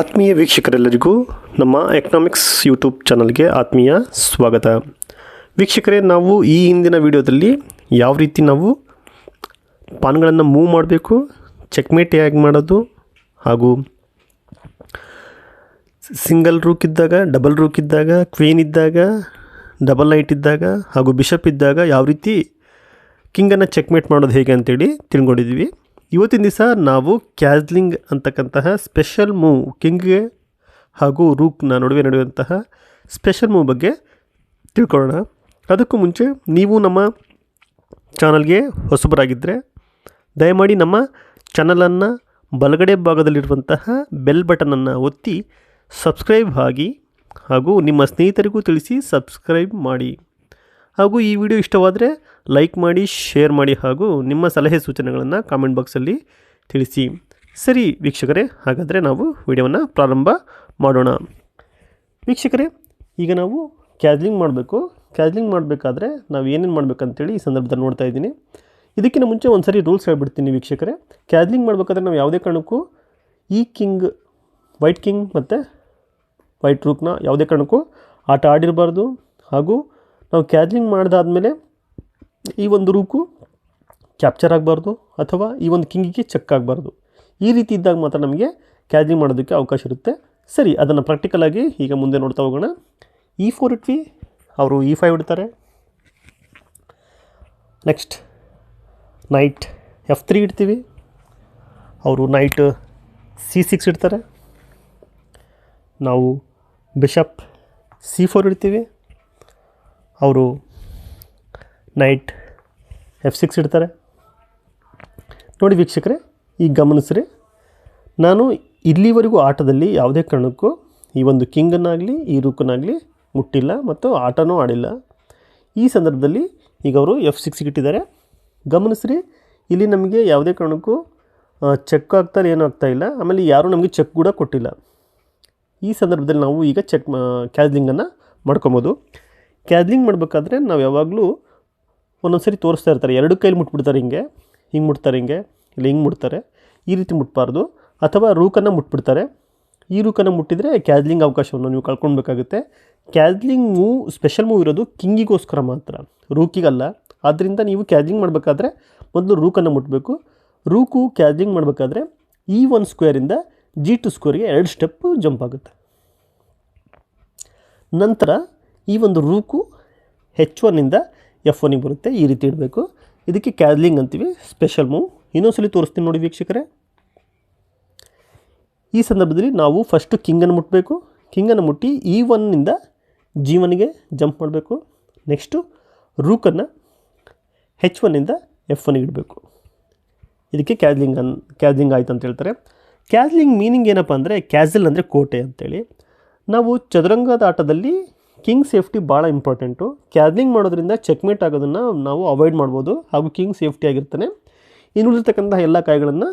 ಆತ್ಮೀಯ ವೀಕ್ಷಕರೆಲ್ಲರಿಗೂ ನಮ್ಮ economics YouTube ಚಾನಲ್ಗೆ ಆತ್ಮೀಯ ಸ್ವಾಗತ. ವೀಕ್ಷಕರೇ, ನಾವು ಈ ಹಿಂದಿನ ವಿಡಿಯೋದಲ್ಲಿ ಯಾವ ರೀತಿ ನಾವು ಪಾನ್ಗಳನ್ನು ಮೂವ್ ಮಾಡಬೇಕು ಚೆಕ್ಮೇಟ್ ಹೇಗೆ ಮಾಡೋದು ಹಾಗೂ ಸಿಂಗಲ್ ರೂಕ್ ಇದ್ದಾಗ ಡಬಲ್ ರೂಕ್ ಇದ್ದಾಗ ಕ್ವೀನ್ ಇದ್ದಾಗ ಡಬಲ್ ನೈಟ್ ಇದ್ದಾಗ ಹಾಗೂ ಬಿಷಪ್ ಇದ್ದಾಗ ಯಾವ ರೀತಿ ಕಿಂಗನ್ನು ಚೆಕ್ಮೇಟ್ ಮಾಡೋದು ಹೇಗೆ ಅಂತೇಳಿ ತಿಳ್ಕೊಂಡಿದ್ವಿ ಇವತ್ತಿನ ದಿವಸ ನಾವು ಕ್ಯಾಜ್ಲಿಂಗ್ ಅಂತಕ್ಕಂತಹ ಸ್ಪೆಷಲ್ ಮೂವ್ ಕಿಂಗ್ಗೆ ಹಾಗೂ ರೂಕ್ನ ನಡುವೆ ನಡೆಯುವಂತಹ ಸ್ಪೆಷಲ್ ಮೂವ್ ಬಗ್ಗೆ ತಿಳ್ಕೊಳ್ಳೋಣ. ಅದಕ್ಕೂ ಮುಂಚೆ ನೀವು ನಮ್ಮ ಚಾನಲ್ಗೆ ಹೊಸಬರಾಗಿದ್ದರೆ ದಯಮಾಡಿ ನಮ್ಮ ಚಾನಲನ್ನು ಬಲಗಡೆ ಭಾಗದಲ್ಲಿರುವಂತಹ ಬೆಲ್ ಬಟನನ್ನು ಒತ್ತಿ ಸಬ್ಸ್ಕ್ರೈಬ್ ಆಗಿ ಹಾಗೂ ನಿಮ್ಮ ಸ್ನೇಹಿತರಿಗೂ ತಿಳಿಸಿ ಸಬ್ಸ್ಕ್ರೈಬ್ ಮಾಡಿ. ಹಾಗೂ ಈ ವಿಡಿಯೋ ಇಷ್ಟವಾದರೆ ಲೈಕ್ ಮಾಡಿ, ಶೇರ್ ಮಾಡಿ ಹಾಗೂ ನಿಮ್ಮ ಸಲಹೆ ಸೂಚನೆಗಳನ್ನು ಕಾಮೆಂಟ್ ಬಾಕ್ಸಲ್ಲಿ ತಿಳಿಸಿ. ಸರಿ ವೀಕ್ಷಕರೇ, ಹಾಗಾದರೆ ನಾವು ವಿಡಿಯೋವನ್ನು ಪ್ರಾರಂಭ ಮಾಡೋಣ. ವೀಕ್ಷಕರೇ, ಈಗ ನಾವು ಕ್ಯಾಜ್ಲಿಂಗ್ ಮಾಡಬೇಕು. ಕ್ಯಾಜ್ಲಿಂಗ್ ಮಾಡಬೇಕಾದ್ರೆ ನಾವು ಏನೇನು ಮಾಡಬೇಕಂತೇಳಿ ಈ ಸಂದರ್ಭದಲ್ಲಿ ನೋಡ್ತಾ ಇದ್ದೀನಿ. ಇದಕ್ಕಿಂತ ಮುಂಚೆ ಒಂದು ಸರಿ ರೂಲ್ಸ್ ಹೇಳ್ಬಿಡ್ತೀನಿ ವೀಕ್ಷಕರೇ. ಕ್ಯಾಜ್ಲಿಂಗ್ ಮಾಡಬೇಕಾದ್ರೆ ನಾವು ಯಾವುದೇ ಕಾರಣಕ್ಕೂ ಈ ಕಿಂಗ್ ವೈಟ್ ಕಿಂಗ್ ಮತ್ತು ವೈಟ್ ರೂಕ್ನ ಯಾವುದೇ ಕಾರಣಕ್ಕೂ ಆಟ ಆಡಿರಬಾರ್ದು ಹಾಗೂ ನಾವು ಕ್ಯಾಜ್ಲಿಂಗ್ ಮಾಡಿದಾದ್ಮೇಲೆ ಈ ಒಂದು ರೂಕು ಕ್ಯಾಪ್ಚರ್ ಆಗಬಾರ್ದು ಅಥವಾ ಈ ಒಂದು ಕಿಂಗಿಗೆ ಚೆಕ್ ಆಗಬಾರ್ದು. ಈ ರೀತಿ ಇದ್ದಾಗ ಮಾತ್ರ ನಮಗೆ ಕ್ಯಾಸ್ಲಿಂಗ್ ಮಾಡೋದಕ್ಕೆ ಅವಕಾಶ ಇರುತ್ತೆ. ಸರಿ, ಅದನ್ನು ಪ್ರಾಕ್ಟಿಕಲಾಗಿ ಈಗ ಮುಂದೆ ನೋಡ್ತಾ ಹೋಗೋಣ. ಇ ಫೋರ್ ಇಟ್ವಿ, ಅವರು ಇ ಫೈವ್ ಇಡ್ತಾರೆ ನೆಕ್ಸ್ಟ್ ನೈಟ್ ಎಫ್ ತ್ರೀ ಇಡ್ತೀವಿ. ಅವರು ನೈಟ್ ಸಿ ಸಿಕ್ಸ್ ಇಡ್ತಾರೆ. ನಾವು ಬಿಷಪ್ ಸಿ ಫೋರ್ ಇಡ್ತೀವಿ. ಅವರು ನೈಟ್ ಎಫ್ ಸಿಕ್ಸ್ ಇಡ್ತಾರೆ. ನೋಡಿ ವೀಕ್ಷಕರೇ ಈಗ ಗಮನಿಸ್ರಿ. ನಾನು ಇಲ್ಲಿವರೆಗೂ ಆಟದಲ್ಲಿ ಯಾವುದೇ ಕಾರಣಕ್ಕೂ ಈ ಒಂದು ಕಿಂಗನ್ನಾಗಲಿ, ಈ ರೂಕನ್ನಾಗಲಿ ಮುಟ್ಟಿಲ್ಲ ಮತ್ತು ಆಟನೂ ಆಡಿಲ್ಲ. ಈ ಸಂದರ್ಭದಲ್ಲಿ ಈಗ ಅವರು ಎಫ್ ಸಿಕ್ಸ್ ಇಟ್ಟಿದ್ದಾರೆ. ಗಮನಿಸ್ರಿ, ಇಲ್ಲಿ ನಮಗೆ ಯಾವುದೇ ಕಾರಣಕ್ಕೂ ಚೆಕ್ ಆಗ್ತಾರೆ ಏನೂ ಆಗ್ತಾಯಿಲ್ಲ ಆಮೇಲೆ ಯಾರೂ ನಮಗೆ ಚೆಕ್ ಕೂಡ ಕೊಟ್ಟಿಲ್ಲ. ಈ ಸಂದರ್ಭದಲ್ಲಿ ನಾವು ಈಗ ಚೆಕ್ ಕ್ಯಾಸ್ಲಿಂಗನ್ನು ಮಾಡ್ಕೊಬೋದು. ಕ್ಯಾಸ್ಲಿಂಗ್ ಮಾಡಬೇಕಾದ್ರೆ ನಾವು ಯಾವಾಗಲೂ ಒಂದೊಂದು ಸರಿ ತೋರಿಸ್ತಾ ಇರ್ತಾರೆ. ಎರಡು ಕೈಲಿ ಮುಟ್ಬಿಡ್ತಾರೆ ಹಿಂಗೆ. ಹಿಂಗೆ ಮುಟ್ತಾರೆ ಹಿಂಗೆ. ಇಲ್ಲ ಹಿಂಗೆ ಮುಟ್ತಾರೆ. ಈ ರೀತಿ ಮುಟ್ಬಾರ್ದು. ಅಥವಾ ರೂಕನ್ನು ಮುಟ್ಬಿಡ್ತಾರೆ. ಈ ರೂಕನ್ನು ಮುಟ್ಟಿದರೆ ಕ್ಯಾದ್ಲಿಂಗ್ ಅವಕಾಶವನ್ನು ನೀವು ಕಳ್ಕೊಳ್ಬೇಕಾಗುತ್ತೆ. ಕ್ಯಾದ್ಲಿಂಗ್ ಮೂವ್ ಸ್ಪೆಷಲ್ ಮೂವ್ ಇರೋದು ಕಿಂಗಿಗೋಸ್ಕರ ಮಾತ್ರ. ರೂಕಿಗಲ್ಲ. ಆದ್ದರಿಂದ ನೀವು ಕ್ಯಾದ್ಲಿಂಗ್ ಮಾಡಬೇಕಾದ್ರೆ ಮೊದಲು ರೂಕನ್ನು ಮುಟ್ಟಬೇಕು ರೂಕು ಕ್ಯಾದ್ಲಿಂಗ್ ಮಾಡಬೇಕಾದ್ರೆ ಈ ಒನ್ ಸ್ಕ್ವೇರಿಂದ ಜಿ ಟು ಸ್ಕ್ವೇರ್ಗೆ ಎರಡು ಸ್ಟೆಪ್ಪು ಜಂಪ್ ಆಗುತ್ತೆ. ನಂತರ ಈ ಒಂದು ರೂಕು ಹೆಚ್ ಒನ್ನಿಂದ ಎಫ್ ಒನ್ನಿಗೆ ಬರುತ್ತೆ. ಈ ರೀತಿ ಇಡಬೇಕು. ಇದಕ್ಕೆ ಕ್ಯಾದ್ಲಿಂಗ್ ಅಂತೀವಿ. ಸ್ಪೆಷಲ್ ಮೂವ್ ಇನ್ನೊಂದ್ಸಲಿ ತೋರಿಸ್ತೀನಿ ನೋಡಿ ವೀಕ್ಷಕರೇ. ಈ ಸಂದರ್ಭದಲ್ಲಿ ನಾವು ಫಸ್ಟು ಕಿಂಗನ್ನು ಮುಟ್ಟಬೇಕು ಕಿಂಗನ್ನು ಮುಟ್ಟಿ ಈ ಒನ್ನಿಂದ ಜಿ ಒನ್ಗೆ ಜಂಪ್ ಮಾಡಬೇಕು. ನೆಕ್ಸ್ಟು ರೂಕನ್ನು ಹೆಚ್ ಒನ್ನಿಂದ ಎಫ್ ಒನ್ಗೆ ಇಡಬೇಕು. ಇದಕ್ಕೆ ಕ್ಯಾದ್ಲಿಂಗ್ ಅನ್ ಕ್ಯಾದ್ಲಿಂಗ್ ಆಯ್ತು ಅಂತ ಹೇಳ್ತಾರೆ. ಕ್ಯಾಸ್ಲಿಂಗ್ ಮೀನಿಂಗ್ ಏನಪ್ಪ ಅಂದರೆ ಕ್ಯಾಸಲ್ ಅಂದರೆ ಕೋಟೆ ಅಂತೇಳಿ. ನಾವು ಚದುರಂಗದ ಆಟದಲ್ಲಿ ಕಿಂಗ್ ಸೇಫ್ಟಿ ಭಾಳ ಇಂಪಾರ್ಟೆಂಟು. ಕ್ಯಾದ್ಲಿಂಗ್ ಮಾಡೋದ್ರಿಂದ ಚೆಕ್ಮೇಟ್ ಆಗೋದನ್ನು ನಾವು ಅವಾಯ್ಡ್ ಮಾಡ್ಬೋದು ಹಾಗೂ ಕಿಂಗ್ ಸೇಫ್ಟಿ ಆಗಿರ್ತಾನೆ. ಇನ್ನುಳಿರ್ತಕ್ಕಂಥ ಎಲ್ಲ ಕಾಯಿಗಳನ್ನು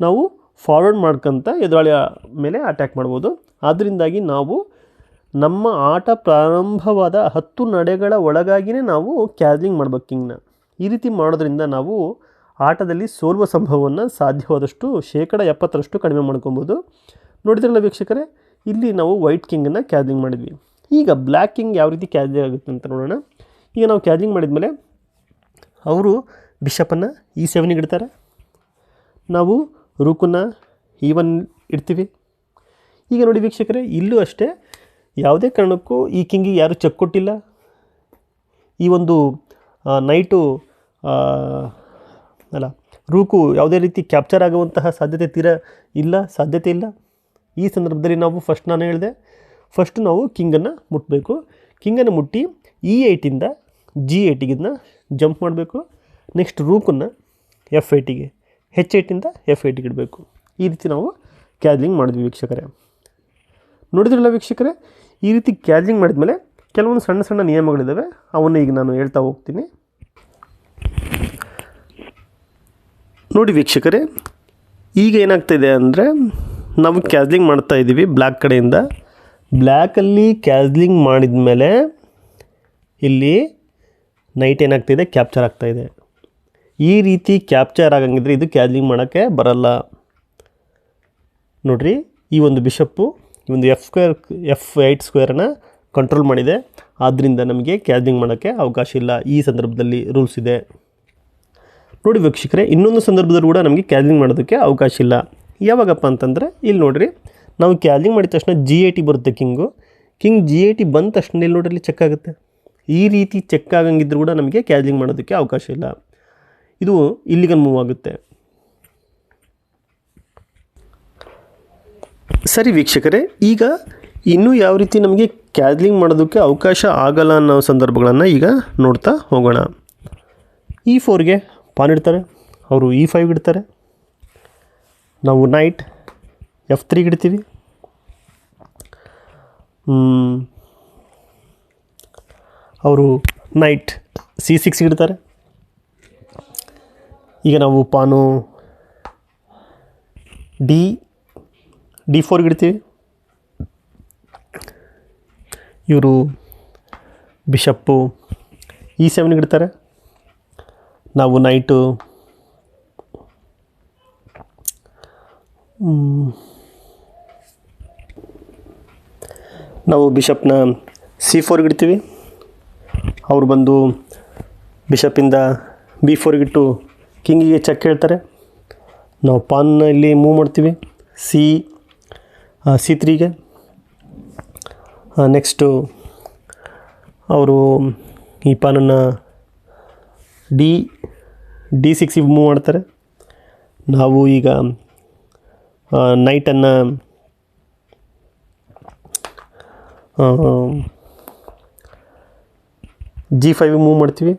ನಾವು ಫಾರ್ವರ್ಡ್ ಮಾಡ್ಕೊಂತ ಎದುರಾಳಿಯ ಮೇಲೆ ಅಟ್ಯಾಕ್ ಮಾಡ್ಬೋದು. ಆದ್ದರಿಂದಾಗಿ ನಾವು ನಮ್ಮ ಆಟ ಪ್ರಾರಂಭವಾದ ಹತ್ತು ನಡೆಗಳ ಒಳಗಾಗಿಯೇ ನಾವು ಕ್ಯಾದ್ಲಿಂಗ್ ಮಾಡ್ಬೇಕು ಕಿಂಗ್ನ. ಈ ರೀತಿ ಮಾಡೋದ್ರಿಂದ ನಾವು ಆಟದಲ್ಲಿ ಸೋಲುವ ಸಂಭವವನ್ನು ಸಾಧ್ಯವಾದಷ್ಟು ಶೇಕಡ ಎಪ್ಪತ್ತರಷ್ಟು ಕಡಿಮೆ ಮಾಡ್ಕೊಬೋದು. ನೋಡಿದ್ರಲ್ಲ ವೀಕ್ಷಕರೇ, ಇಲ್ಲಿ ನಾವು ವೈಟ್ ಕಿಂಗನ್ನು ಕ್ಯಾದ್ಲಿಂಗ್ ಮಾಡಿದ್ವಿ. ಈಗ ಬ್ಲ್ಯಾಕ್ ಕಿಂಗ್ ಯಾವ ರೀತಿ ಕ್ಯಾಸ್ಲಿಂಗ್ ಆಗುತ್ತೆ ಅಂತ ನೋಡೋಣ. ಈಗ ನಾವು ಕ್ಯಾಸ್ಲಿಂಗ್ ಮಾಡಿದ್ಮೇಲೆ ಅವರು ಬಿಷಪನ್ನು ಈ ಸೆವೆನಿಗೆ ಇಡ್ತಾರೆ. ನಾವು ರೂಕನ್ನ ಈ ಒನ್ ಇಡ್ತೀವಿ. ಈಗ ನೋಡಿ ವೀಕ್ಷಕರೇ, ಇಲ್ಲೂ ಅಷ್ಟೇ ಯಾವುದೇ ಕಾರಣಕ್ಕೂ ಈ ಕಿಂಗಿಗೆ ಯಾರೂ ಚೆಕ್ ಕೊಟ್ಟಿಲ್ಲ. ಈ ಒಂದು ನೈಟು ಅಲ್ಲ, ರೂಕು ಯಾವುದೇ ರೀತಿ ಕ್ಯಾಪ್ಚರ್ ಆಗುವಂತಹ ಸಾಧ್ಯತೆ ತೀರ ಇಲ್ಲ, ಸಾಧ್ಯತೆ ಇಲ್ಲ. ಈ ಸಂದರ್ಭದಲ್ಲಿ ನಾವು ಫಸ್ಟ್ ನಾನು ಹೇಳಿದೆ ಫಸ್ಟ್ ನಾವು ಕಿಂಗನ್ನು ಮುಟ್ಟಬೇಕು ಕಿಂಗನ್ನು ಮುಟ್ಟಿ ಇ ಏಯ್ಟಿಂದ ಜಿ ಇದನ್ನ ಜಂಪ್ ಮಾಡಬೇಕು. ನೆಕ್ಸ್ಟ್ ರೂಕನ್ನು ಎಫ್ ಏಯ್ಟಿಗೆ ಹೆಚ್ ಏಯ್ಟಿಂದ ಎಫ್ ಏಯ್ಟಿಗೆ ಇಡಬೇಕು. ಈ ರೀತಿ ನಾವು ಕ್ಯಾದ್ಲಿಂಗ್ ಮಾಡಿದ್ವಿ ವೀಕ್ಷಕರೇ. ನೋಡಿದ್ರಲ್ಲ ವೀಕ್ಷಕರೇ, ಈ ರೀತಿ ಕ್ಯಾಸ್ಲಿಂಗ್ ಮಾಡಿದ್ಮೇಲೆ ಕೆಲವೊಂದು ಸಣ್ಣ ಸಣ್ಣ ನಿಯಮಗಳಿದ್ದಾವೆ ಅವನ್ನು ಈಗ ನಾನು ಹೇಳ್ತಾ ಹೋಗ್ತೀನಿ. ನೋಡಿ ವೀಕ್ಷಕರೇ, ಈಗ ಏನಾಗ್ತಾಯಿದೆ ಅಂದರೆ ನಾವು ಕ್ಯಾದ್ಲಿಂಗ್ ಮಾಡ್ತಾ ಇದ್ದೀವಿ ಬ್ಲ್ಯಾಕ್ ಕಡೆಯಿಂದ. ಬ್ಲ್ಯಾಕಲ್ಲಿ ಕ್ಯಾಸ್ಲಿಂಗ್ ಮಾಡಿದ ಮೇಲೆ ಇಲ್ಲಿ ನೈಟ್ ಏನಾಗ್ತಿದೆ? ಕ್ಯಾಪ್ಚರ್ ಆಗ್ತಾಯಿದೆ ಈ ರೀತಿ ಕ್ಯಾಪ್ಚರ್ ಆಗಂಗಿದ್ರೆ ಇದು ಕ್ಯಾಸ್ಲಿಂಗ್ ಮಾಡೋಕ್ಕೆ ಬರಲ್ಲ. ನೋಡ್ರಿ, ಈ ಒಂದು ಬಿಷಪ್ಪು, ಈ ಒಂದು ಎಫ್ ಸ್ಕ್ವೇರ್, ಎಫ್ ಏಯ್ಟ್ ಸ್ಕ್ವೇರನ್ನು ಕಂಟ್ರೋಲ್ ಮಾಡಿದೆ. ಆದ್ದರಿಂದ ನಮಗೆ ಕ್ಯಾಸ್ಲಿಂಗ್ ಮಾಡೋಕ್ಕೆ ಅವಕಾಶ ಇಲ್ಲ. ಈ ಸಂದರ್ಭದಲ್ಲಿ ರೂಲ್ಸ್ ಇದೆ. ನೋಡಿ ವೀಕ್ಷಕರೇ, ಇನ್ನೊಂದು ಸಂದರ್ಭದಲ್ಲಿ ಕೂಡ ನಮಗೆ ಕ್ಯಾಸ್ಲಿಂಗ್ ಮಾಡೋದಕ್ಕೆ ಅವಕಾಶ ಇಲ್ಲ. ಯಾವಾಗಪ್ಪ ಅಂತಂದರೆ, ಇಲ್ಲಿ ನೋಡಿರಿ ನಾವು ಕ್ಯಾಲಿಂಗ್ ಮಾಡಿದ ತಕ್ಷಣ ಜಿ ಎ ಟಿ ಬರುತ್ತೆ king king G A T ಬಂದ ತಕ್ಷಣ ಇಲ್ಲಿ ನೋಡ್ರಿ ಚೆಕ್ ಆಗುತ್ತೆ? ಈ ರೀತಿ ಚೆಕ್ ಆಗಂಗಿದ್ರು ಕೂಡ ನಮಗೆ ಕ್ಯಾಲಿಂಗ್ ಮಾಡೋದಕ್ಕೆ ಅವಕಾಶ ಇಲ್ಲ. ಇದು ಇಲ್ಲಿಗೆ ಮೂವ್ ಆಗುತ್ತೆ. ಸರಿ ವೀಕ್ಷಕರೇ, ಈಗ ಇನ್ನೂ ಯಾವ ರೀತಿ ನಮಗೆ ಕ್ಯಾದ್ಲಿಂಗ್ ಮಾಡೋದಕ್ಕೆ ಅವಕಾಶ ಆಗಲ್ಲ ಅನ್ನೋ ಸಂದರ್ಭಗಳನ್ನು ಈಗ ನೋಡ್ತಾ ಹೋಗೋಣ. ಇ ಫೋರ್ಗೆ ಪಾನ್ ಇಡ್ತಾರೆ. ಅವರು ಇ ಫೈವ್ ಇಡ್ತಾರೆ. ನಾವು ನೈಟ್ ಎಫ್ ತ್ರೀಗೆ ಇಡ್ತೀವಿ ಅವರು ನೈಟ್ ಸಿ ಸಿಕ್ಸ್ ಇಡ್ತಾರೆ ಈಗ ನಾವು ಪಾನು ಡಿ ಡಿ ಫೋರ್ಗೆ ಇಡ್ತೀವಿ ಇವರು ಬಿಷಪ್ಪು ಇ ಸೆವೆನ್ಗೆ ಇಡ್ತಾರೆ ನಾವು ನೈಟು ನಾವು ಬಿಷಪ್ನ ಸಿ ಫೋರ್ಗೆ ಇಡ್ತೀವಿ. ಅವ್ರು ಬಂದು ಬಿಷಪ್ಪಿಂದ ಬಿ ಫೋರ್ಗಿಟ್ಟು ಕಿಂಗಿಗೆ ಚೆಕ್ ಹೇಳ್ತಾರೆ. ನಾವು ಪಾನ್ನ ಇಲ್ಲಿ ಮೂವ್ ಮಾಡ್ತೀವಿ. ಸಿ ಸಿ ತ್ರೀಗೆ ನೆಕ್ಸ್ಟು ಅವರು ಈ ಪಾನನ್ನು ಡಿ ಡಿ ಸಿಕ್ಸಿಗೆ ಮೂವ್ ಮಾಡ್ತಾರೆ. ನಾವು ಈಗ ನೈಟನ್ನು ಜಿ ಫೈವ್ ಮೂವ್ ಮಾಡ್ತೀವಿ.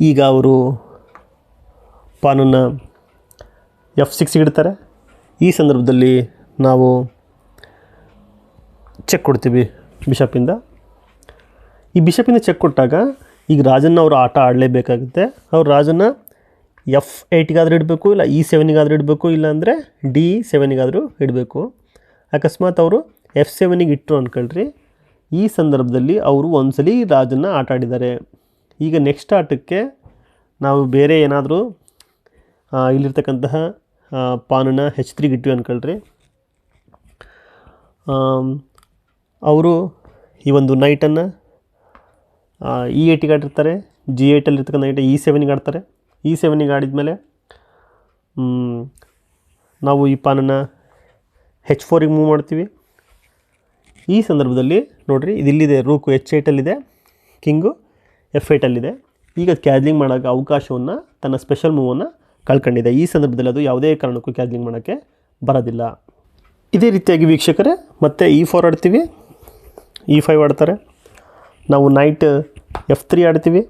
ಈಗ ಅವರು ಪಾನನ್ನು ಎಫ್ ಸಿಕ್ಸ್ ಇಡ್ತಾರೆ. ಈ ಸಂದರ್ಭದಲ್ಲಿ ನಾವು ಚೆಕ್ ಕೊಡ್ತೀವಿ ಬಿಷಪಿಂದ ಈ ಬಿಷಪಿಂದ ಚೆಕ್ ಕೊಟ್ಟಾಗ ಈಗ ರಾಜನ್ನ ಅವರು ಆಟ ಆಡಲೇಬೇಕಾಗುತ್ತೆ. ಅವ್ರು ರಾಜನ್ನ ಎಫ್ ಏಯ್ಟಿಗಾದರೂ ಇಡಬೇಕು, ಇಲ್ಲ ಇ ಸೆವೆನಿಗಾದರೂ ಇಡಬೇಕು, ಇಲ್ಲಾಂದರೆ ಡಿ ಸೆವೆನಿಗಾದರೂ ಇಡಬೇಕು. ಅಕಸ್ಮಾತ್ ಅವರು ಎಫ್ ಸೆವೆನಿಗೆ ಇಟ್ಟರು ಅಂದ್ಕೊಳ್ರಿ ಈ ಸಂದರ್ಭದಲ್ಲಿ ಅವರು ಒಂದ್ಸಲಿ ರಾಜನ್ನು ಆಟ ಆಡಿದ್ದಾರೆ. ಈಗ ನೆಕ್ಸ್ಟ್ ಆಟಕ್ಕೆ ನಾವು ಬೇರೆ ಏನಾದರೂ ಇಲ್ಲಿರ್ತಕ್ಕಂತಹ ಪಾನನ ಹೆಚ್ ತ್ರೀಗೆ ಇಟ್ವಿ ಅಂದ್ಕೊಳ್ರಿ ಅವರು ಈ ಒಂದು ನೈಟನ್ನು ಇ ಏಟಿಗೆ ಆಡಿರ್ತಾರೆ. ಜಿ ಏಟಲ್ಲಿ ಇರ್ತಕ್ಕಂಥ ನೈಟ್ ಇ ಸೆವೆನಿಗೆ ಆಡ್ತಾರೆ. ಇ ಸೆವೆನಿಗೆ ಆಡಿದ್ಮೇಲೆ ಮೇಲೆ ನಾವು ಈ ಪಾನನ್ನು ಹೆಚ್ ಫೋರಿಗೆ ಮೂವ್ ಮಾಡ್ತೀವಿ. ಈ ಸಂದರ್ಭದಲ್ಲಿ ನೋಡಿರಿ, ಇದಿಲ್ಲಿದೆ ರೂಕು ಎಚ್ ಏಟಲ್ಲಿದೆ ಕಿಂಗು ಎಫ್ ಏಟಲ್ಲಿದೆ ಈಗ ಕ್ಯಾಜ್ಲಿಂಗ್ ಮಾಡೋಕ್ಕೆ ಅವಕಾಶವನ್ನು, ತನ್ನ ಸ್ಪೆಷಲ್ ಮೂವನ್ನು ಕಳ್ಕೊಂಡಿದೆ. ಈ ಸಂದರ್ಭದಲ್ಲಿ ಅದು ಯಾವುದೇ ಕಾರಣಕ್ಕೂ ಕ್ಯಾಜ್ಲಿಂಗ್ ಮಾಡೋಕ್ಕೆ ಬರೋದಿಲ್ಲ. ಇದೇ ರೀತಿಯಾಗಿ ವೀಕ್ಷಕರೇ, ಮತ್ತೆ ಇ ಫೋರ್ ಆಡ್ತೀವಿ. ಇ ಫೈವ್ ಆಡ್ತಾರೆ. ನಾವು ನೈಟ್ ಎಫ್ ತ್ರೀ ಆಡ್ತೀವಿ.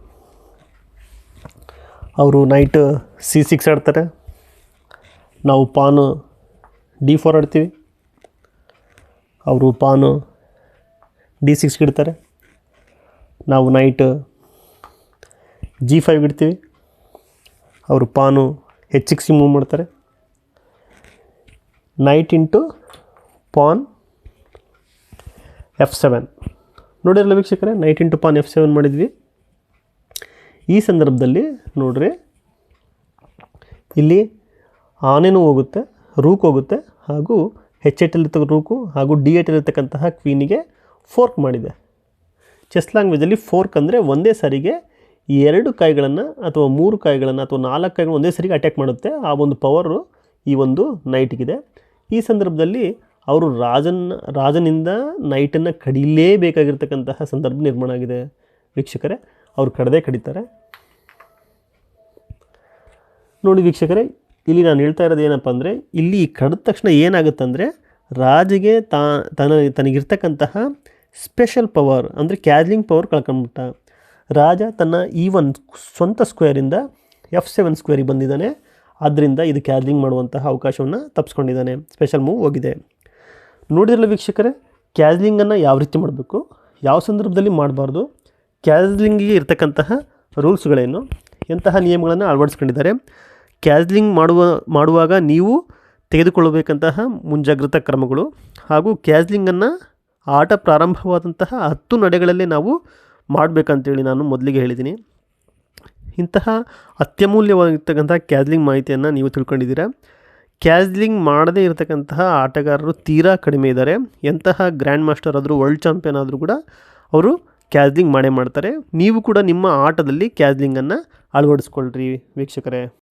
ಅವರು ನೈಟ್ ಸಿ ಸಿಕ್ಸ್ ಆಡ್ತಾರೆ. ನಾವು ಪಾನು ಡಿ ಫೋರ್ ಆಡ್ತೀವಿ. ಅವರು ಪಾನು ಡಿ ಸಿಕ್ಸ್ಗೆ ಇಡ್ತಾರೆ. ನಾವು ನೈಟ್ ಜಿ ಫೈವ್ಗೆ ಇಡ್ತೀವಿ. ಅವರು ಪಾನು ಹೆಚ್ ಸಿಕ್ಸ್ಗೆ ಮೂವ್ ಮಾಡ್ತಾರೆ. Knight into pawn F seven ನೋಡಿರಲ್ಲ ವೀಕ್ಷಕರೆ knight into pawn F seven ಮಾಡಿದ್ವಿ. ಈ ಸಂದರ್ಭದಲ್ಲಿ ನೋಡ್ರಿ, ಇಲ್ಲಿ ಆನೆನೂ ಹೋಗುತ್ತೆ ರೂಕ್ ಹೋಗುತ್ತೆ, ಹಾಗೂ ಹೆಚ್ ಏಟಲ್ಲಿರ್ತಕ್ಕ ರೂಕು ಹಾಗೂ ಡಿ ಏಟಲ್ಲಿರ್ತಕ್ಕಂತಹ ಕ್ವೀನಿಗೆ ಫೋರ್ಕ್ ಮಾಡಿದೆ. ಚೆಸ್ ಲ್ಯಾಂಗ್ವೇಜಲ್ಲಿ ಫೋರ್ಕ್ ಅಂದರೆ ಒಂದೇ ಸಾರಿಗೆ ಎರಡು ಕಾಯಿಗಳನ್ನು ಅಥವಾ ಮೂರು ಕಾಯಿಗಳನ್ನು ಅಥವಾ ನಾಲ್ಕು ಕಾಯಿಗಳು ಒಂದೇ ಸರಿಗೆ ಅಟ್ಯಾಕ್ ಮಾಡುತ್ತೆ. ಆ ಒಂದು ಪವರು ಈ ಒಂದು ನೈಟ್ಗಿದೆ. ಈ ಸಂದರ್ಭದಲ್ಲಿ ಅವರು ರಾಜನ, ರಾಜನಿಂದ ನೈಟನ್ನು ಕಡಿಲೇಬೇಕಾಗಿರ್ತಕ್ಕಂತಹ ಸಂದರ್ಭ ನಿರ್ಮಾಣ ಆಗಿದೆ. ವೀಕ್ಷಕರೇ, ಅವರು ಕಡದೇ ಕಡಿತಾರೆ. ನೋಡಿ ವೀಕ್ಷಕರೇ ಇಲ್ಲಿ ನಾನು ಹೇಳ್ತಾ ಇರೋದು ಏನಪ್ಪ ಅಂದರೆ, ಇಲ್ಲಿ ಕಡಿದ ತಕ್ಷಣ ಏನಾಗುತ್ತಂದರೆ, ರಾಜಿಗೆ ತಾ, ತನ, ತನಗಿರ್ತಕ್ಕಂತಹ ಸ್ಪೆಷಲ್ ಪವರ್ ಅಂದರೆ ಕ್ಯಾಜ್ಲಿಂಗ್ ಪವರ್ ಕಳ್ಕೊಂಡ್ಬಿಟ್ಟ. ರಾಜ ತನ್ನ ಈ ಒನ್ ಸ್ವಂತ ಸ್ಕ್ವೇರಿಂದ ಎಫ್ ಸೆವೆನ್ ಸ್ಕ್ವೇರಿಗೆ ಬಂದಿದ್ದಾನೆ. ಆದ್ದರಿಂದ ಇದು ಕ್ಯಾಜ್ಲಿಂಗ್ ಮಾಡುವಂತಹ ಅವಕಾಶವನ್ನು ತಪ್ಪಿಸ್ಕೊಂಡಿದ್ದಾನೆ ಸ್ಪೆಷಲ್ ಮೂವ್ ಹೋಗಿದೆ. ನೋಡಿದ್ರಲ್ಲ ವೀಕ್ಷಕರೇ ಕ್ಯಾಜ್ಲಿಂಗನ್ನು ಯಾವ ರೀತಿ ಮಾಡಬೇಕು? ಯಾವ ಸಂದರ್ಭದಲ್ಲಿ ಮಾಡಬಾರ್ದು? ಕ್ಯಾಜ್ಲಿಂಗಿಗೆ ಇರ್ತಕ್ಕಂತಹ ರೂಲ್ಸ್ಗಳೇನು ಎಂತಹ ನಿಯಮಗಳನ್ನು ಅಳವಡಿಸ್ಕೊಂಡಿದ್ದಾರೆ? ಕ್ಯಾಜ್ಲಿಂಗ್ ಮಾಡುವ, ಮಾಡುವಾಗ ನೀವು ತೆಗೆದುಕೊಳ್ಳಬೇಕಂತಹ ಮುಂಜಾಗ್ರತಾ ಕ್ರಮಗಳು ಹಾಗೂ ಕ್ಯಾಸ್ಲಿಂಗನ್ನು ಆಟ ಪ್ರಾರಂಭವಾದಂತಹ ಹತ್ತು ನಡೆಗಳಲ್ಲಿ ನಾವು ಮಾಡಬೇಕಂತೇಳಿ ನಾನು ಮೊದಲಿಗೆ ಹೇಳಿದ್ದೀನಿ. ಇಂತಹ ಅತ್ಯಮೂಲ್ಯವಾಗಿರ್ತಕ್ಕಂತಹ ಕ್ಯಾಸ್ಲಿಂಗ್ ಮಾಹಿತಿಯನ್ನು ನೀವು ತಿಳ್ಕೊಂಡಿದ್ದೀರಾ? ಕ್ಯಾಸ್ಲಿಂಗ್ ಮಾಡದೇ ಇರತಕ್ಕಂತಹ ಆಟಗಾರರು ತೀರಾ ಕಡಿಮೆ ಇದ್ದಾರೆ. ಎಂತಹ ಗ್ರ್ಯಾಂಡ್ ಮಾಸ್ಟರ್ ಆದರೂ, ವರ್ಲ್ಡ್ ಚಾಂಪಿಯನ್ ಆದರೂ ಕೂಡ ಅವರು ಕ್ಯಾಸ್ಲಿಂಗ್ ಮಾಡೇ ಮಾಡ್ತಾರೆ. ನೀವು ಕೂಡ ನಿಮ್ಮ ಆಟದಲ್ಲಿ ಕ್ಯಾಸ್ಲಿಂಗನ್ನು ಅಳವಡಿಸ್ಕೊಳ್ರಿ ವೀಕ್ಷಕರೇ.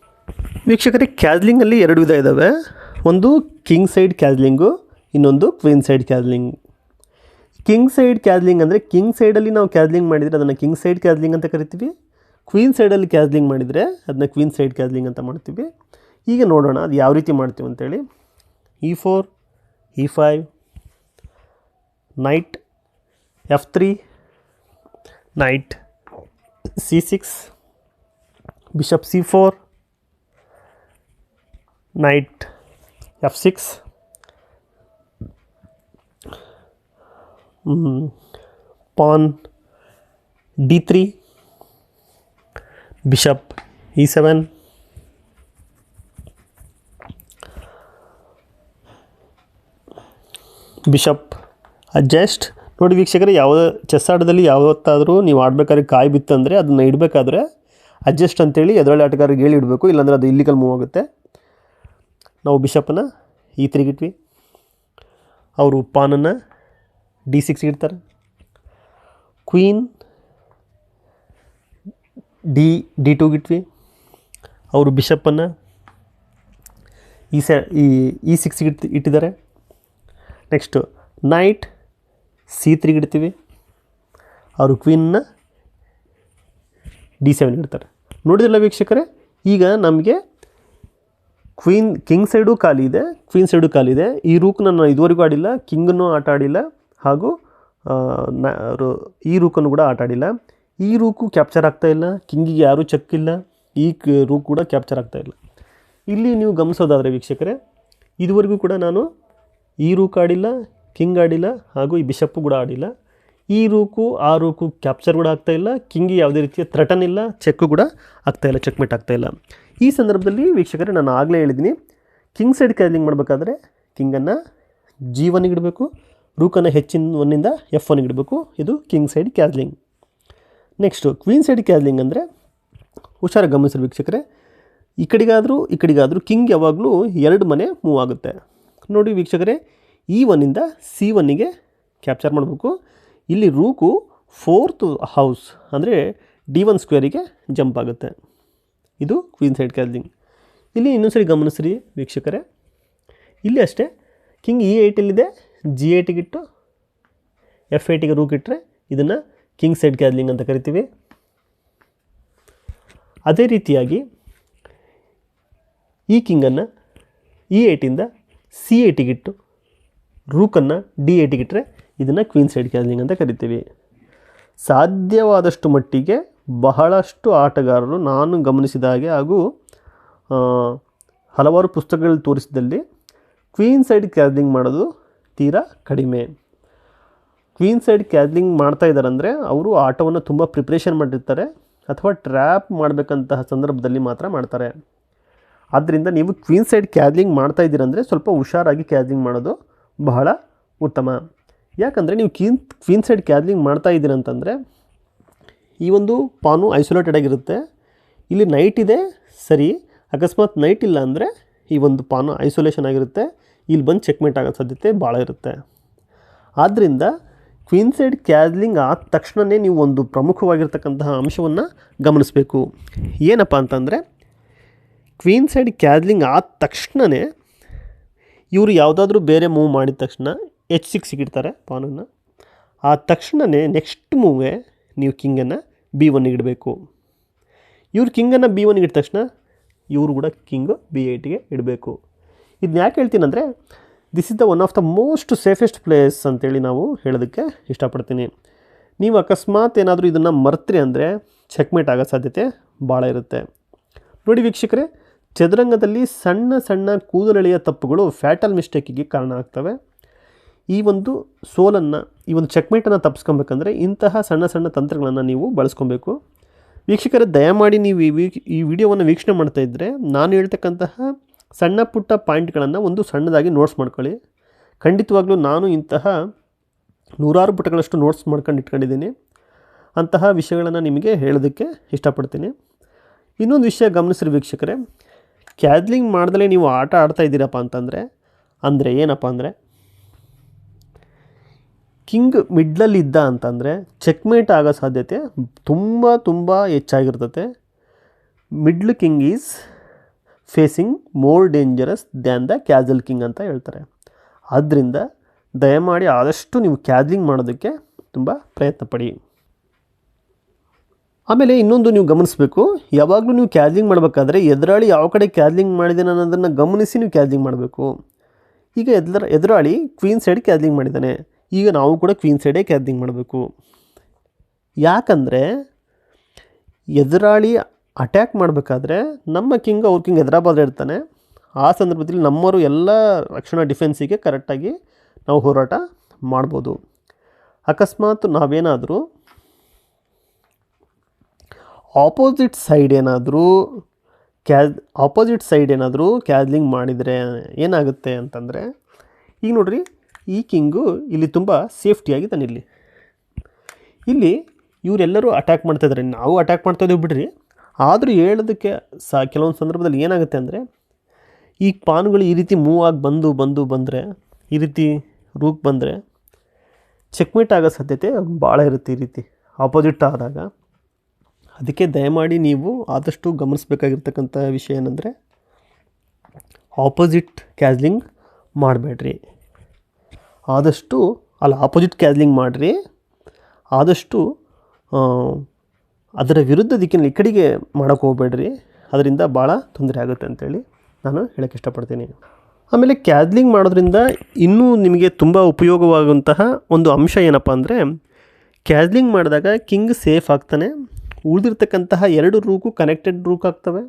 ವೀಕ್ಷಕರೇ ಕ್ಯಾಸ್ಲಿಂಗಲ್ಲಿ ಎರಡು ವಿಧ ಇದ್ದಾವೆ ಒಂದು ಕಿಂಗ್ ಸೈಡ್ ಕ್ಯಾಸ್ಲಿಂಗು ಇನ್ನೊಂದು queen side castling king side castling ಅಂದರೆ ಕಿಂಗ್ ಸೈಡಲ್ಲಿ ನಾವು ಕ್ಯಾಸ್ಲಿಂಗ್ ಮಾಡಿದರೆ ಅದನ್ನು ಕಿಂಗ್ ಸೈಡ್ ಕ್ಯಾಸ್ಲಿಂಗ್ ಅಂತ ಕರಿತೀವಿ. ಕ್ವೀನ್ ಸೈಡಲ್ಲಿ ಕ್ಯಾಸ್ಲಿಂಗ್ ಮಾಡಿದರೆ ಅದನ್ನ ಕ್ವೀನ್ ಸೈಡ್ ಕ್ಯಾಸ್ಲಿಂಗ್ ಅಂತ ಮಾಡ್ತೀವಿ. ಈಗ ನೋಡೋಣ ಅದು ಯಾವ ರೀತಿ ಮಾಡ್ತೀವಿ ಅಂತೇಳಿ. E four E five knight F three knight C six bishop C four six pawn D three bishop E seven bishop adjust ನೋಡಿ ವೀಕ್ಷಕರೇ ಯಾವ ಚೆಸ್ ಆಟದಲ್ಲಿ ಯಾವತ್ತಾದರೂ ನೀವು ಆಡಬೇಕಾದ್ರೆ ಕಾಯಿ ಬಿತ್ತಂದರೆ ಅದನ್ನು ಇಡಬೇಕಾದ್ರೆ ಅಡ್ಜಸ್ಟ್ ಅಂತೇಳಿ ಎದುರಲ್ಲಿ ಆಟಗಾರರಿಗೆ ಹೇಳಿ ಇಡಬೇಕು, ಇಲ್ಲಾಂದರೆ ಅದು ಇಲ್ಲಿಗಲ್ ಮೂವ್ ಆಗುತ್ತೆ. ನಾವು ಬಿಷಪ್ಪನ್ನು ಈ ತ್ರೀಗಿಟ್ವಿ. ಅವರು ಪಾನನ್ನು ಡಿ ಸಿಕ್ಸ್ ಇಡ್ತಾರೆ. ಕ್ವೀನ್ ಡಿ ಡಿ ಟೂಗಿಟ್ವಿ ಅವರು ಬಿಷಪ್ಪನ್ನು ಈ ಸ, ಈ ಇ ಸಿಕ್ಸ್ಗೆ ಇಟ್ ಇಟ್ಟಿದ್ದಾರೆ. ನೆಕ್ಸ್ಟು ನೈಟ್ ಸಿ ತ್ರೀಗೆ ಇಡ್ತೀವಿ. ಅವರು ಕ್ವೀನ್ನ ಡಿ ಸೆವೆನ್ ಇಡ್ತಾರೆ. ನೋಡಿದಿಲ್ಲ ವೀಕ್ಷಕರೇ, ಈಗ ನಮಗೆ ಕ್ವೀನ್ ಕಿಂಗ್ ಸೈಡು ಖಾಲಿ ಇದೆ. ಕ್ವೀನ್ ಸೈಡು ಖಾಲಿ ಇದೆ. ಈ ರೂಕ್ ನಾನು ಇದುವರೆಗೂ ಆಡಿಲ್ಲ. ಕಿಂಗನ್ನು ಆಟ ಆಡಿಲ್ಲ. ಹಾಗೂ ಈ ರೂಕನ್ನು ಕೂಡ ಆಟ ಆಡಿಲ್ಲ. ಈ ರೂಕು ಕ್ಯಾಪ್ಚರ್ ಆಗ್ತಾ ಇಲ್ಲ. ಕಿಂಗಿಗೆ ಯಾರೂ ಚೆಕ್ ಇಲ್ಲ. ಈ ರೂಕ್ ಕೂಡ ಕ್ಯಾಪ್ಚರ್ ಆಗ್ತಾ ಇಲ್ಲ. ಇಲ್ಲಿ ನೀವು ಗಮನಿಸೋದಾದರೆ ವೀಕ್ಷಕರೇ, ಇದುವರೆಗೂ ಕೂಡ ನಾನು ಈ ರೂಕ್ ಆಡಿಲ್ಲ ಕಿಂಗ್ ಆಡಿಲ್ಲ, ಹಾಗೂ ಈ ಬಿಷಪ್ಪು ಕೂಡ ಆಡಿಲ್ಲ. ಈ ರೂಕು, ಆ ರೂಕು ಕ್ಯಾಪ್ಚರ್ ಕೂಡ ಆಗ್ತಾ ಇಲ್ಲ. ಕಿಂಗಿ ಯಾವುದೇ ರೀತಿಯ ಥ್ರೆಟನ್ ಇಲ್ಲ. ಚೆಕ್ಕು ಕೂಡ ಆಗ್ತಾಯಿಲ್ಲ ಚೆಕ್ಮೇಟ್ ಆಗ್ತಾಯಿಲ್ಲ ಈ ಸಂದರ್ಭದಲ್ಲಿ ವೀಕ್ಷಕರೇ, ನಾನು ಆಗಲೇ ಹೇಳಿದ್ದೀನಿ ಕಿಂಗ್ ಸೈಡ್ ಕ್ಯಾಲಿಂಗ್ ಮಾಡಬೇಕಾದ್ರೆ ಕಿಂಗನ್ನು ಜಿ ಒನ್ನಿಗೆ ಇಡಬೇಕು ರೂಕನ್ನು ಹೆಚ್ಚಿನ ಒನ್ನಿಂದ ಎಫ್ ಒನ್ನಿಗೆ ಇಡಬೇಕು, ಇದು king side castling next queen side castling ಅಂದರೆ ಹುಷಾರಾಗಿ ಗಮನಿಸಿ ವೀಕ್ಷಕರೇ, ಈ ಕಡೆಗಾದರೂ ಈ ಕಡೆಗಾದರೂ ಕಿಂಗ್ ಯಾವಾಗಲೂ ಎರಡು ಮನೆ ಮೂವ್ ಆಗುತ್ತೆ. ನೋಡಿ ವೀಕ್ಷಕರೇ ಈ ಒನ್ನಿಂದ ಸಿ ಒನ್ನಿಗೆ ಕ್ಯಾಪ್ಚರ್ ಮಾಡಬೇಕು. ಇಲ್ಲಿ ರೂಕು ಫೋರ್ತ್ ಹೌಸ್ ಅಂದರೆ ಡಿ ಒನ್ ಸ್ಕ್ವೇರಿಗೆ ಜಂಪ್ ಆಗುತ್ತೆ. ಇದು ಕ್ವೀನ್ ಸೈಡ್ ಕ್ಯಾಸ್ಲಿಂಗ್ ಇಲ್ಲಿ ಇನ್ನೊಂದ್ಸರಿ ಗಮನಿಸ್ರಿ ವೀಕ್ಷಕರೇ. ಇಲ್ಲಿ ಅಷ್ಟೇ ಕಿಂಗ್ ಇ ಏಯ್ಟಲ್ಲಿದೆ ಜಿ ಏಯ್ಟಿಗಿಟ್ಟು ಎಫ್ ಏಯ್ಟಿಗೆ ರೂಕ್ ಇಟ್ಟರೆ ಇದನ್ನು ಕಿಂಗ್ ಸೈಡ್ ಕ್ಯಾಸ್ಲಿಂಗ್ ಅಂತ ಕರಿತೀವಿ. ಅದೇ ರೀತಿಯಾಗಿ ಈ ಕಿಂಗನ್ನು ಇ ಏಯ್ಟಿಂದ ಸಿ ಏಯ್ಟಿಗಿಟ್ಟು ರೂಕನ್ನು ಡಿ ಏಯ್ಟಿಗಿಟ್ಟರೆ ಇದನ್ನು ಕ್ವೀನ್ ಸೈಡ್ ಕ್ಯಾಸ್ಲಿಂಗ್ ಅಂತ ಕರಿತೀವಿ. ಸಾಧ್ಯವಾದಷ್ಟು ಮಟ್ಟಿಗೆ ಬಹಳಷ್ಟು ಆಟಗಾರರು ನಾನು ಗಮನಿಸಿದ ಹಾಗೆ ಹಾಗೂ ಹಲವಾರು ಪುಸ್ತಕಗಳಲ್ಲಿ ತೋರಿಸಿದಲ್ಲಿ ಕ್ವೀನ್ ಸೈಡ್ ಕ್ಯಾದ್ಲಿಂಗ್ ಮಾಡೋದು ತೀರಾ ಕಡಿಮೆ. ಕ್ವೀನ್ ಸೈಡ್ ಕ್ಯಾದ್ಲಿಂಗ್ ಮಾಡ್ತಾ ಇದ್ದಾರೆ ಅಂದರೆ ಅವರು ಆಟವನ್ನು ತುಂಬ ಪ್ರಿಪ್ರೇಷನ್ ಮಾಡಿರ್ತಾರೆ ಅಥವಾ ಟ್ರ್ಯಾಪ್ ಮಾಡಬೇಕಂತಹ ಸಂದರ್ಭದಲ್ಲಿ ಮಾತ್ರ ಮಾಡ್ತಾರೆ. ಆದ್ದರಿಂದ ನೀವು ಕ್ವೀನ್ ಸೈಡ್ ಕ್ಯಾದ್ಲಿಂಗ್ ಮಾಡ್ತಾ ಇದ್ದೀರಂದರೆ ಸ್ವಲ್ಪ ಹುಷಾರಾಗಿ ಕ್ಯಾದ್ಲಿಂಗ್ ಮಾಡೋದು ಬಹಳ ಉತ್ತಮ. ಯಾಕಂದರೆ ನೀವು ಕ್ವೀನ್ ಕ್ವೀನ್ ಸೈಡ್ ಕ್ಯಾದ್ಲಿಂಗ್ ಮಾಡ್ತಾ ಇದ್ದೀರಂತಂದರೆ ಈ ಒಂದು ಪಾನು ಐಸೋಲೇಟೆಡ್ ಆಗಿರುತ್ತೆ. ಇಲ್ಲಿ ನೈಟ್ ಇದೆ, ಸರಿ. ಅಕಸ್ಮಾತ್ ನೈಟ್ ಇಲ್ಲ ಅಂದರೆ ಈ ಒಂದು ಪಾನು ಐಸೋಲೇಷನ್ ಆಗಿರುತ್ತೆ. ಇಲ್ಲಿ ಬಂದು ಚೆಕ್ಮೇಟ್ ಆಗೋ ಸಾಧ್ಯತೆ ಭಾಳ ಇರುತ್ತೆ. ಆದ್ದರಿಂದ ಕ್ವೀನ್ ಸೈಡ್ ಕ್ಯಾಸ್ಲಿಂಗ್ ಆದ ತಕ್ಷಣವೇ ನೀವು ಒಂದು ಪ್ರಮುಖವಾಗಿರ್ತಕ್ಕಂತಹ ಅಂಶವನ್ನು ಗಮನಿಸಬೇಕು. ಏನಪ್ಪ ಅಂತಂದರೆ ಕ್ವೀನ್ ಸೈಡ್ ಕ್ಯಾಸ್ಲಿಂಗ್ ಆದ ತಕ್ಷಣವೇ ಇವರು ಯಾವುದಾದ್ರೂ ಬೇರೆ ಮೂವ್ ಮಾಡಿದ ತಕ್ಷಣ ಎಚ್ ಸಿಕ್ಸ್ ಸಿಗಿಡ್ತಾರೆ ಪಾನನ್ನು. ಆ ತಕ್ಷಣವೇ ನೆಕ್ಸ್ಟ್ ಮೂವೇ ನೀವು ಕಿಂಗನ್ನು ಬಿ ಒನ್ನಿಗೆ ಇಡಬೇಕು. ಇವ್ರು ಕಿಂಗನ್ನು ಬಿ ಒನ್ಗೆ ಇಟ್ಟ ತಕ್ಷಣ ಇವರು ಕೂಡ ಕಿಂಗು ಬಿ ಏಯ್ಟಿಗೆ ಇಡಬೇಕು. ಇದನ್ನ ಯಾಕೆ ಹೇಳ್ತೀನಂದರೆ this is the one of the most safest place ಅಂತೇಳಿ ನಾವು ಹೇಳೋದಕ್ಕೆ ಇಷ್ಟಪಡ್ತೀನಿ. ನೀವು ಅಕಸ್ಮಾತ್ ಏನಾದರೂ ಇದನ್ನು ಮರ್ತ್ರಿ ಅಂದರೆ ಚೆಕ್ಮೇಟ್ ಆಗೋ ಸಾಧ್ಯತೆ ಭಾಳ ಇರುತ್ತೆ. ನೋಡಿ ವೀಕ್ಷಕರೇ, ಚದುರಂಗದಲ್ಲಿ ಸಣ್ಣ ಸಣ್ಣ ಕೂದಲಳಿಯ ತಪ್ಪುಗಳು ಫ್ಯಾಟಲ್ ಮಿಸ್ಟೇಕಿಗೆ ಕಾರಣ ಆಗ್ತವೆ. ಈ ಒಂದು ಸೋಲನ್ನು, ಈ ಒಂದು ಚೆಕ್ಮೇಟನ್ನು ತಪ್ಪಿಸ್ಕೊಬೇಕಂದ್ರೆ ಇಂತಹ ಸಣ್ಣ ಸಣ್ಣ ತಂತ್ರಗಳನ್ನು ನೀವು ಬಳಸ್ಕೊಬೇಕು. ವೀಕ್ಷಕರೇ, ದಯಮಾಡಿ ನೀವು ಈ ವೀಕ್, ಈ ವಿಡಿಯೋವನ್ನು ವೀಕ್ಷಣೆ ಮಾಡ್ತಾ ಇದ್ದರೆ ನಾನು ಹೇಳ್ತಕ್ಕಂತಹ ಸಣ್ಣ ಪುಟ್ಟ ಪಾಯಿಂಟ್ಗಳನ್ನು ಒಂದು ಸಣ್ಣದಾಗಿ ನೋಟ್ಸ್ ಮಾಡ್ಕೊಳ್ಳಿ. ಖಂಡಿತವಾಗಲೂ ನಾನು ಇಂತಹ ನೂರಾರು ಪುಟಗಳಷ್ಟು ನೋಟ್ಸ್ ಮಾಡ್ಕೊಂಡು ಇಟ್ಕೊಂಡಿದ್ದೀನಿ. ಅಂತಹ ವಿಷಯಗಳನ್ನು ನಿಮಗೆ ಹೇಳೋದಕ್ಕೆ ಇಷ್ಟಪಡ್ತೀನಿ. ಇನ್ನೊಂದು ವಿಷಯ ಗಮನಿಸಿರಿ ವೀಕ್ಷಕರೇ. ಕ್ಯಾದ್ಲಿಂಗ್ ಮಾಡ್ದಲೇ ನೀವು ಆಟ ಆಡ್ತಾ ಇದ್ದೀರಪ್ಪ ಅಂತಂದರೆ, ಅಂದರೆ ಏನಪ್ಪ ಅಂದರೆ ಕಿಂಗ್ ಮಿಡ್ಲಲ್ಲಿ ಇದ್ದ ಅಂತಂದರೆ ಚೆಕ್ಮೇಟ್ ಆಗೋ ಸಾಧ್ಯತೆ ತುಂಬ ತುಂಬ ಹೆಚ್ಚಾಗಿರ್ತತೆ. Middle king is facing more dangerous than the castle king ಅಂತ ಹೇಳ್ತಾರೆ. ಆದ್ದರಿಂದ ದಯಮಾಡಿ ಆದಷ್ಟು ನೀವು ಕ್ಯಾದ್ಲಿಂಗ್ ಮಾಡೋದಕ್ಕೆ ತುಂಬ ಪ್ರಯತ್ನ ಪಡಿ. ಆಮೇಲೆ ಇನ್ನೊಂದು ನೀವು ಗಮನಿಸಬೇಕು, ಯಾವಾಗಲೂ ನೀವು ಕ್ಯಾದ್ಲಿಂಗ್ ಮಾಡಬೇಕಾದ್ರೆ ಎದುರಾಳಿ ಯಾವ ಕಡೆ ಕ್ಯಾದ್ಲಿಂಗ್ ಮಾಡಿದ್ದಾನೆ ಅನ್ನೋದನ್ನು ಗಮನಿಸಿ ನೀವು ಕ್ಯಾದ್ಲಿಂಗ್ ಮಾಡಬೇಕು. ಈಗ ಎದುರ ಎದುರಾಳಿ ಕ್ವೀನ್ ಸೈಡ್ ಕ್ಯಾದ್ಲಿಂಗ್ ಮಾಡಿದ್ದಾನೆ. ಈಗ ನಾವು ಕೂಡ ಕ್ವೀನ್ ಸೈಡೇ ಕ್ಯಾದ್ಲಿಂಗ್ ಮಾಡಬೇಕು. ಯಾಕಂದರೆ ಎದುರಾಳಿ ಅಟ್ಯಾಕ್ ಮಾಡಬೇಕಾದ್ರೆ ನಮ್ಮ ಕಿಂಗ್ ಅವ್ರ ಕಿಂಗ್ ಎದುರಾಬಾದ್ರೆ ಇರ್ತಾನೆ. ಆ ಸಂದರ್ಭದಲ್ಲಿ ನಮ್ಮವರು ಎಲ್ಲ ರಕ್ಷಣಾ ಡಿಫೆನ್ಸಿಗೆ ಕರೆಕ್ಟಾಗಿ ನಾವು ಹೋರಾಟ ಮಾಡ್ಬೋದು. ಅಕಸ್ಮಾತ್ ನಾವೇನಾದರೂ ಆಪೋಸಿಟ್ ಸೈಡ್ ಏನಾದರೂ ಕ್ಯಾದ್ ಆಪೋಸಿಟ್ ಸೈಡ್ ಏನಾದರೂ ಕ್ಯಾದ್ಲಿಂಗ್ ಮಾಡಿದರೆ ಏನಾಗುತ್ತೆ ಅಂತಂದರೆ, ಈಗ ನೋಡ್ರಿ ಈ ಕಿಂಗು ಇಲ್ಲಿ ತುಂಬ ಸೇಫ್ಟಿಯಾಗಿ ಇಲ್ಲಿ ಇಲ್ಲಿ ಇವರೆಲ್ಲರೂ ಅಟ್ಯಾಕ್ ಮಾಡ್ತಾ ಇದ್ದಾರೆ ನಾವು ಅಟ್ಯಾಕ್ ಮಾಡ್ತಾ ಇದ್ದೀವಿ ಬಿಡ್ರಿ. ಆದರೂ ಹೇಳೋದಕ್ಕೆ ಸಹ ಕೆಲವೊಂದು ಸಂದರ್ಭದಲ್ಲಿ ಏನಾಗುತ್ತೆ ಅಂದರೆ, ಈ ಪಾನ್ಗಳು ಈ ರೀತಿ ಮೂವ್ ಆಗಿ ಬಂದು ಬಂದು ಬಂದರೆ, ಈ ರೀತಿ ರೂಕ್ ಬಂದರೆ ಚೆಕ್ಮೇಟ್ ಆಗೋ ಸಾಧ್ಯತೆ ಭಾಳ ಇರುತ್ತೆ ಈ ರೀತಿ. ಆಪೋಸಿಟ್ ಆದಾಗ ಅದಕ್ಕೆ ದಯಮಾಡಿ ನೀವು ಆದಷ್ಟು ಗಮನಿಸಬೇಕಾಗಿರ್ತಕ್ಕಂಥ ವಿಷಯ ಏನಂದರೆ ಆಪೋಸಿಟ್ ಕ್ಯಾಸ್ಲಿಂಗ್ ಮಾಡಬೇಡ್ರಿ. ಆದಷ್ಟು, ಅಲ್ಲಿ ಆಪೋಸಿಟ್ ಕ್ಯಾಸ್ಲಿಂಗ್ ಮಾಡಿರಿ. ಆದಷ್ಟು ಅದರ ವಿರುದ್ಧ ದಿಕ್ಕಿನಲ್ಲಿ ಈ ಕಡೆಗೆ ಮಾಡೋಕ್ಕೆ ಹೋಗಬೇಡ್ರಿ. ಅದರಿಂದ ಭಾಳ ತೊಂದರೆ ಆಗುತ್ತೆ ಅಂತೇಳಿ ನಾನು ಹೇಳೋಕ್ಕೆ ಇಷ್ಟಪಡ್ತೀನಿ. ಆಮೇಲೆ ಕ್ಯಾದ್ಲಿಂಗ್ ಮಾಡೋದ್ರಿಂದ ಇನ್ನೂ ನಿಮಗೆ ತುಂಬ ಉಪಯೋಗವಾಗುವಂತಹ ಒಂದು ಅಂಶ ಏನಪ್ಪ ಅಂದರೆ ಕ್ಯಾದ್ಲಿಂಗ್ ಮಾಡಿದಾಗ ಕಿಂಗ್ ಸೇಫ್ ಆಗ್ತಾನೆ. ಉಳಿದಿರ್ತಕ್ಕಂತಹ ಎರಡು ರೂಕು ಕನೆಕ್ಟೆಡ್ ರೂಕ್ ಆಗ್ತವೆ.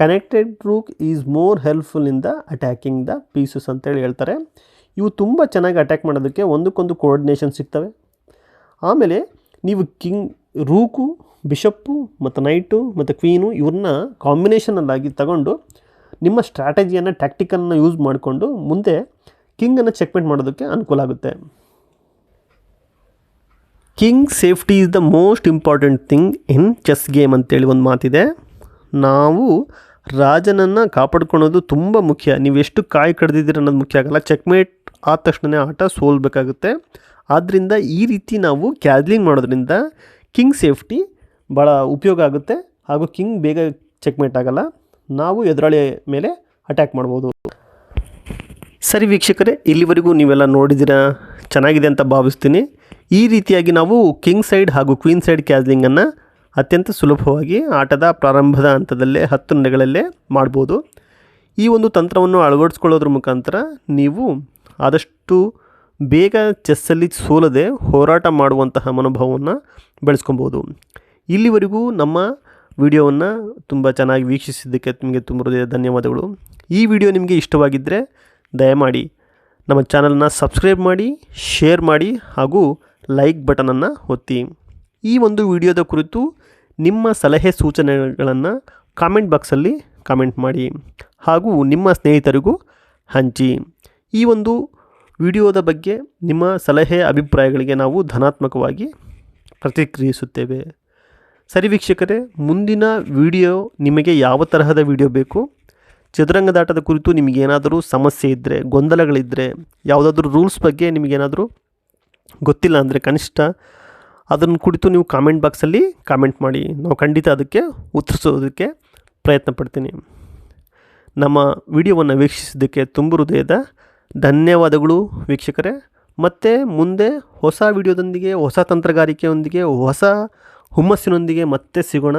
Connected rook is more helpful in the attacking the pieces ಅಂತೇಳಿ ಹೇಳ್ತಾರೆ. ಇವು ತುಂಬ ಚೆನ್ನಾಗಿ ಅಟ್ಯಾಕ್ ಮಾಡೋದಕ್ಕೆ ಒಂದಕ್ಕೊಂದು ಕೋಆರ್ಡಿನೇಷನ್ ಸಿಗ್ತವೆ. ಆಮೇಲೆ ನೀವು ಕಿಂಗ್ ರೂಕು ಬಿಷಪ್ಪು ಮತ್ತು ನೈಟು ಮತ್ತು ಕ್ವೀನು ಇವ್ರನ್ನ ಕಾಂಬಿನೇಷನಲ್ಲಾಗಿ ತಗೊಂಡು ನಿಮ್ಮ ಸ್ಟ್ರಾಟಜಿಯನ್ನು ಟ್ಯಾಕ್ಟಿಕನ್ನು ಯೂಸ್ ಮಾಡಿಕೊಂಡು ಮುಂದೆ ಕಿಂಗನ್ನು ಚೆಕ್ಮೇಟ್ ಮಾಡೋದಕ್ಕೆ ಅನುಕೂಲ ಆಗುತ್ತೆ. King safety is the most important thing in chess game ಅಂತೇಳಿ ಒಂದು ಮಾತಿದೆ. ನಾವು ರಾಜನನ್ನು ಕಾಪಾಡ್ಕೊಳೋದು ತುಂಬ ಮುಖ್ಯ. ನೀವು ಎಷ್ಟು ಕಾಯಿ ಕಡ್ದಿದ್ದೀರ ಅನ್ನೋದು ಮುಖ್ಯ ಆಗಲ್ಲ. ಚೆಕ್ಮೇಟ್ ಆದ ತಕ್ಷಣನೇ ಆಟ ಸೋಲ್ಬೇಕಾಗುತ್ತೆ. ಆದ್ದರಿಂದ ಈ ರೀತಿ ನಾವು ಕ್ಯಾದ್ಲಿಂಗ್ ಮಾಡೋದ್ರಿಂದ ಕಿಂಗ್ ಸೇಫ್ಟಿ ಭಾಳ ಉಪಯೋಗ ಆಗುತ್ತೆ. ಹಾಗೂ ಕಿಂಗ್ ಬೇಗ ಚೆಕ್ಮೇಟ್ ಆಗಲ್ಲ. ನಾವು ಎದುರಾಳಿ ಮೇಲೆ ಅಟ್ಯಾಕ್ ಮಾಡ್ಬೋದು. ಸರಿ ವೀಕ್ಷಕರೇ, ಇಲ್ಲಿವರೆಗೂ ನೀವೆಲ್ಲ ನೋಡಿದ್ದೀರಾ? ಚೆನ್ನಾಗಿದೆ ಅಂತ ಭಾವಿಸ್ತೀನಿ. ಈ ರೀತಿಯಾಗಿ ನಾವು ಕಿಂಗ್ ಸೈಡ್ ಹಾಗೂ ಕ್ವೀನ್ ಸೈಡ್ ಕ್ಯಾಸ್ಲಿಂಗನ್ನು ಅತ್ಯಂತ ಸುಲಭವಾಗಿ ಆಟದ ಪ್ರಾರಂಭದ ಹಂತದಲ್ಲೇ, ಹತ್ತು ನಡೆಗಳಲ್ಲೇ ಮಾಡ್ಬೋದು. ಈ ಒಂದು ತಂತ್ರವನ್ನು ಅಳವಡಿಸ್ಕೊಳ್ಳೋದ್ರ ಮುಖಾಂತರ ನೀವು ಆದಷ್ಟು ಬೇಗ ಚೆಸ್ಸಲ್ಲಿ ಸೋಲದೆ ಹೋರಾಟ ಮಾಡುವಂತಹ ಮನೋಭಾವವನ್ನು ಬೆಳೆಸ್ಕೊಬೋದು. ಇಲ್ಲಿವರೆಗೂ ನಮ್ಮ ವಿಡಿಯೋವನ್ನು ತುಂಬ ಚೆನ್ನಾಗಿ ವೀಕ್ಷಿಸಿದ್ದಕ್ಕೆ ನಿಮಗೆ ತುಂಬ ಹೃದಯ ಧನ್ಯವಾದಗಳು. ಈ ವಿಡಿಯೋ ನಿಮಗೆ ಇಷ್ಟವಾಗಿದ್ದರೆ ದಯಮಾಡಿ ನಮ್ಮ ಚಾನಲ್ನ ಸಬ್ಸ್ಕ್ರೈಬ್ ಮಾಡಿ, ಶೇರ್ ಮಾಡಿ ಹಾಗೂ ಲೈಕ್ ಬಟನನ್ನು ಒತ್ತಿ. ಈ ಒಂದು ವಿಡಿಯೋದ ಕುರಿತು ನಿಮ್ಮ ಸಲಹೆ ಸೂಚನೆಗಳನ್ನು ಕಾಮೆಂಟ್ ಬಾಕ್ಸಲ್ಲಿ ಕಾಮೆಂಟ್ ಮಾಡಿ ಹಾಗೂ ನಿಮ್ಮ ಸ್ನೇಹಿತರಿಗೂ ಹಂಚಿ. ಈ ಒಂದು ವಿಡಿಯೋದ ಬಗ್ಗೆ ನಿಮ್ಮ ಸಲಹೆ, ಅಭಿಪ್ರಾಯಗಳಿಗೆ ನಾವು ಧನಾತ್ಮಕವಾಗಿ ಪ್ರತಿಕ್ರಿಯಿಸುತ್ತೇವೆ. ಸರಿ ವೀಕ್ಷಕರೇ, ಮುಂದಿನ ವಿಡಿಯೋ ನಿಮಗೆ ಯಾವ ತರಹದ ವಿಡಿಯೋ ಬೇಕು? ಚದುರಂಗದಾಟದ ಕುರಿತು ನಿಮಗೇನಾದರೂ ಸಮಸ್ಯೆ ಇದ್ದರೆ ಗೊಂದಲಗಳಿದ್ದರೆ ಯಾವುದಾದ್ರೂ ರೂಲ್ಸ್ ಬಗ್ಗೆ ನಿಮಗೇನಾದರೂ ಗೊತ್ತಿಲ್ಲ ಅಂದರೆ ಕನಿಷ್ಠ ಅದನ್ನು ಕುರಿತು ನೀವು ಕಾಮೆಂಟ್ ಬಾಕ್ಸಲ್ಲಿ ಕಾಮೆಂಟ್ ಮಾಡಿ. ನಾವು ಖಂಡಿತ ಅದಕ್ಕೆ ಉತ್ತರಿಸೋದಕ್ಕೆ ಪ್ರಯತ್ನ ಪಡ್ತೀನಿ. ನಮ್ಮ ವಿಡಿಯೋವನ್ನು ವೀಕ್ಷಿಸಿದ್ದಕ್ಕೆ ತುಂಬ ಹೃದಯದ ಧನ್ಯವಾದಗಳು ವೀಕ್ಷಕರೇ. ಮತ್ತು ಮುಂದೆ ಹೊಸ ವಿಡಿಯೋದೊಂದಿಗೆ, ಹೊಸ ತಂತ್ರಗಾರಿಕೆಯೊಂದಿಗೆ, ಹೊಸ ಹುಮ್ಮಸ್ಸಿನೊಂದಿಗೆ ಮತ್ತೆ ಸಿಗೋಣ.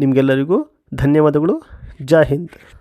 ನಿಮಗೆಲ್ಲರಿಗೂ ಧನ್ಯವಾದಗಳು. ಜೈ ಹಿಂದ್.